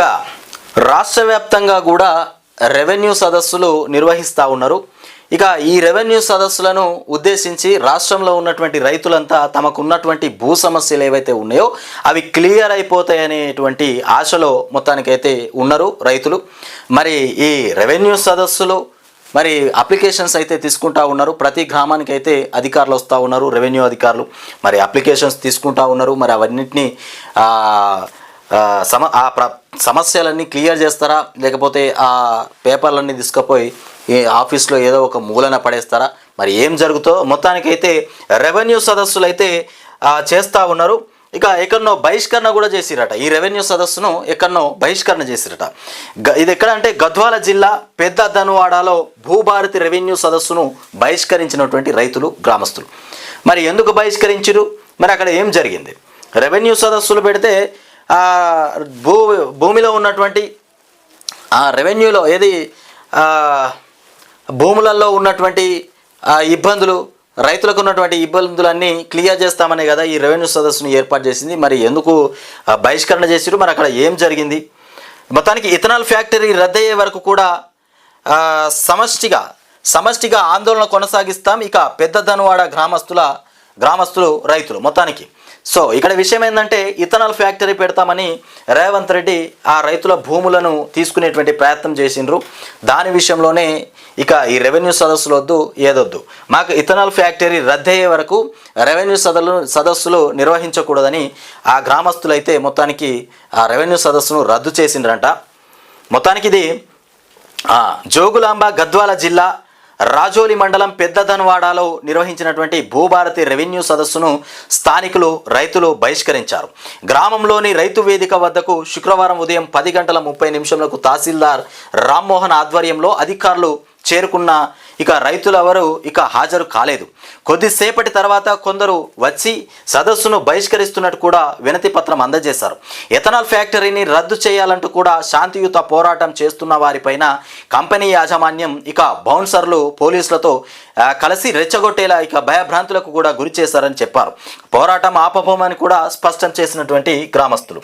ఇక రాష్ట్ర వ్యాప్తంగా కూడా రెవెన్యూ సదస్సులు నిర్వహిస్తూ ఉన్నారు. ఇక ఈ రెవెన్యూ సదస్సులను ఉద్దేశించి రాష్ట్రంలో ఉన్నటువంటి రైతులంతా తమకున్నటువంటి భూ సమస్యలు ఏవైతే ఉన్నాయో అవి క్లియర్ అయిపోతాయనేటువంటి ఆశలో మొత్తానికైతే ఉన్నారు రైతులు. మరి ఈ రెవెన్యూ సదస్సులు మరి అప్లికేషన్స్ అయితే తీసుకుంటా ఉన్నారు. ప్రతి గ్రామానికి అయితే అధికారులు వస్తూ ఉన్నారు రెవెన్యూ అధికారులు. మరి అప్లికేషన్స్ తీసుకుంటా ఉన్నారు. మరి అవన్నింటినీ సమ ఆ ప్ర సమస్యలన్నీ క్లియర్ చేస్తారా? లేకపోతే ఆ పేపర్లన్నీ తీసుకుపోయి ఈ ఆఫీస్లో ఏదో ఒక మూలన పడేస్తారా? మరి ఏం జరుగుతో మొత్తానికైతే రెవెన్యూ సదస్సులు అయితే చేస్తూ ఉన్నారు. ఇక ఎక్కడనో బహిష్కరణ కూడా చేసిరట. ఈ రెవెన్యూ సదస్సును ఎక్కడనో బహిష్కరణ చేసిరట. గ- ఇది ఎక్కడ అంటే గద్వాల జిల్లా పెద్ద ధనువాడలో భూభారతి రెవెన్యూ సదస్సును బహిష్కరించినటువంటి రైతులు గ్రామస్తులు. మరి ఎందుకు బహిష్కరించరు? మరి అక్కడ ఏం జరిగింది? రెవెన్యూ సదస్సులు పెడితే భూ భూమిలో ఉన్నటువంటి ఆ రెవెన్యూలో ఏది భూములలో ఉన్నటువంటి ఇబ్బందులు రైతులకు ఉన్నటువంటి ఇబ్బందులన్నీ క్లియర్ చేస్తామనే కదా ఈ రెవెన్యూ సదస్సును ఏర్పాటు చేసింది. మరి ఎందుకు బహిష్కరణ చేసిరు మరి అక్కడ ఏం జరిగింది? మొత్తానికి ఇథనాల్ ఫ్యాక్టరీ రద్దయ్యే వరకు కూడా సమష్టిగా సమష్టిగా ఆందోళన కొనసాగిస్తాం ఇక పెద్ద ధనువాడ గ్రామస్తుల గ్రామస్తులు రైతులు మొత్తానికి. సో ఇక్కడ విషయం ఏంటంటే ఇథనాల్ ఫ్యాక్టరీ పెడతామని రేవంత్ రెడ్డి ఆ రైతుల భూములను తీసుకునేటువంటి ప్రయత్నం చేసిండ్రు. దాని విషయంలోనే ఇక ఈ రెవెన్యూ సదస్సులు వద్దు ఏదొద్దు. మాకు ఇథనాల్ ఫ్యాక్టరీ రద్దయ్యే వరకు రెవెన్యూ సదలు సదస్సులు నిర్వహించకూడదని ఆ గ్రామస్తులైతే మొత్తానికి ఆ రెవెన్యూ సదస్సును రద్దు చేసిండ్రంట. మొత్తానికి ఇది జోగులాంబ గద్వాల జిల్లా రాజోలి మండలం పెద్దధన్వాడలో నిర్వహించినటువంటి భూభారతి రెవెన్యూ సదస్సును స్థానికులు రైతులు బహిష్కరించారు. గ్రామంలోని రైతు వేదిక వద్దకు శుక్రవారం ఉదయం పది గంటల ముప్పై నిమిషంలకు తహసీల్దార్ రామ్మోహన్ ఆధ్వర్యంలో అధికారులు చేరుకున్న ఇక రైతులెవరూ ఇక హాజరు కాలేదు. కొద్దిసేపటి తర్వాత కొందరు వచ్చి సదస్సును బహిష్కరిస్తున్నట్టు కూడా వినతి పత్రం అందజేశారు. ఎథనాల్ ఫ్యాక్టరీని రద్దు చేయాలంటూ కూడా శాంతియుత పోరాటం చేస్తున్న వారిపైన కంపెనీ యాజమాన్యం ఇక బౌన్సర్లు పోలీసులతో కలిసి రెచ్చగొట్టేలా ఇక భయభ్రాంతులకు కూడా గురి చేశారని చెప్పారు. పోరాటం ఆపభమని కూడా స్పష్టం చేసినటువంటి గ్రామస్తులు.